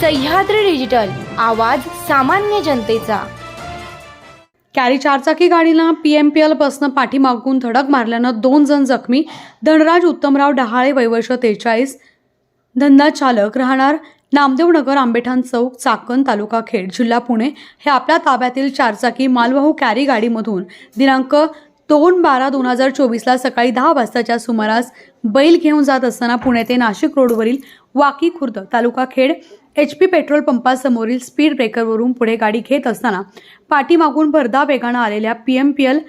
Sahyadri digital आवाज सामान्य जनतेचा. कॅरी चारचाकी गाडीला पी एम पी एलपासनं पाठीमागून धडक मारल्यानं दोन जण जखमी. धनराज उत्तमराव डहाळे वैवर्ष तेचाळीस धंदा चालक राहणार नामदेवनगर आंबेठाण चौक चाकण तालुका खेड जिल्हा पुणे. हे आपल्या ताब्यातील चारचाकी मालवाहू कॅरी गाडीमधून. दिनांक दोन बारा दोन हजार चोवीसला सकाळी दहा वाजताच्या सुमारास बैल घेऊन जात असताना पुणे ते नाशिक रोडवरील वाकी खुर्द तालुका खेड एच पी पेट्रोल पंपासमोरील स्पीड ब्रेकरवरून पुढे गाडी घेत असताना पाठीमागून भरधा वेगानं आलेल्या P M P L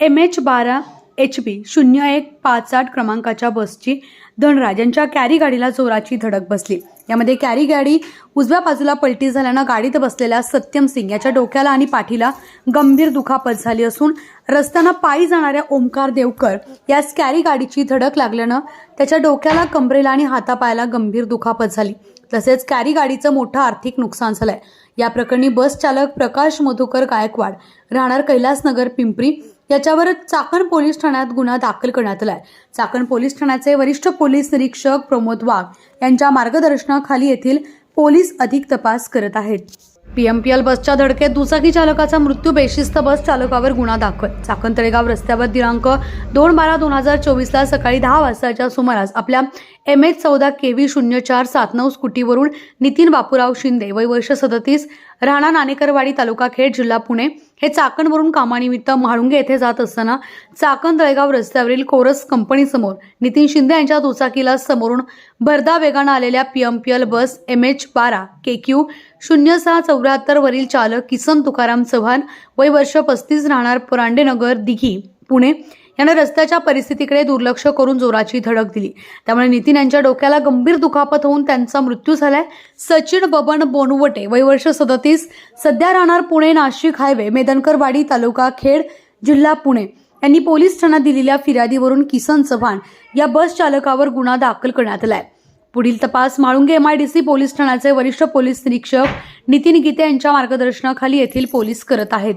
M H बारा एच पी शून्य एक पाच आठ क्रमांकाच्या बसची धनराज यांच्या कॅरी गाडीला जोराची धडक बसली. यामध्ये कॅरी गाडी उजव्या बाजूला पलटी झाल्यानं गाडीत बसलेल्या सत्यम सिंग याच्या डोक्याला आणि पाठीला गंभीर दुखापत झाली असून रस्त्यानं पायी जाणाऱ्या ओमकार देवकर यास कॅरी गाडीची धडक लागल्यानं त्याच्या डोक्याला कमरेला आणि हातापायाला गंभीर दुखापत झाली. तसेच कॅरी गाडीचं मोठं आर्थिक नुकसान झालंय. या प्रकरणी बस चालक प्रकाश मधुकर गायकवाड राहणार कैलासनगर पिंपरी याच्यावर चाकण पोलीस ठाण्यात गुन्हा दाखल करण्यात आलाय. चाकण पोलीस ठाण्याचे वरिष्ठ पोलीस निरीक्षक प्रमोद वाघ यांच्या मार्गदर्शनाखाली येथील पोलीस अधिक तपास करत आहेत. पीएमपीएल बसच्या धडकेत दुचाकी चालकाचा मृत्यू बेशिस्त बस चालकावर गुन्हा दाखल. चाकण तळेगाव रस्त्यावर दिनांक दोन बारा दोन हजार चोवीसला सकाळी दहा वाजताच्या सुमारास आपल्या एम एच चौदा के व्ही शून्य चार सात नऊ स्कूटीवरून नितीन बापूराव शिंदे वय वर्ष सदतीस राणा नाणेकरवाडी तालुका खेड जिल्हा पुणे हे चाकणवरून कामानिमित्त म्हाळुंगे येथे जात असताना चाकण तळेगाव रस्त्यावरील कोरस कंपनीसमोर नितीन शिंदे यांच्या दुचाकीला समोरून भरदा वेगानं आलेल्या पीएमपीएल बस एम एच बारा के क्यू शून्य सहा चौऱ्याहत्तर वरील चालक किसन तुकाराम चव्हाण वय वर्ष पस्तीस राहणार परांडेनगर दिघी पुणे. याने रस्त्याच्या परिस्थितीकडे दुर्लक्ष करून जोराची धडक दिली. त्यामुळे नितीन यांच्या डोक्याला गंभीर दुखापत होऊन त्यांचा मृत्यू झालाय. सचिन बबन बोनवटे वय वर्ष सदतीस सध्या राहणार पुणे नाशिक हायवे मेदनकरवाडी तालुका खेड जिल्हा पुणे. यांनी पोलीस ठाण्यात दिलेल्या फिर्यादीवरून किसन चव्हाण या बस चालकावर गुन्हा दाखल करण्यात आलाय. पुढील तपास. माळुंग M I D C police ठाण्याचे वरिष्ठ पोलीस निरीक्षक नितीन गीते यांच्या मार्गदर्शनाखाली येथील पोलीस करत आहेत.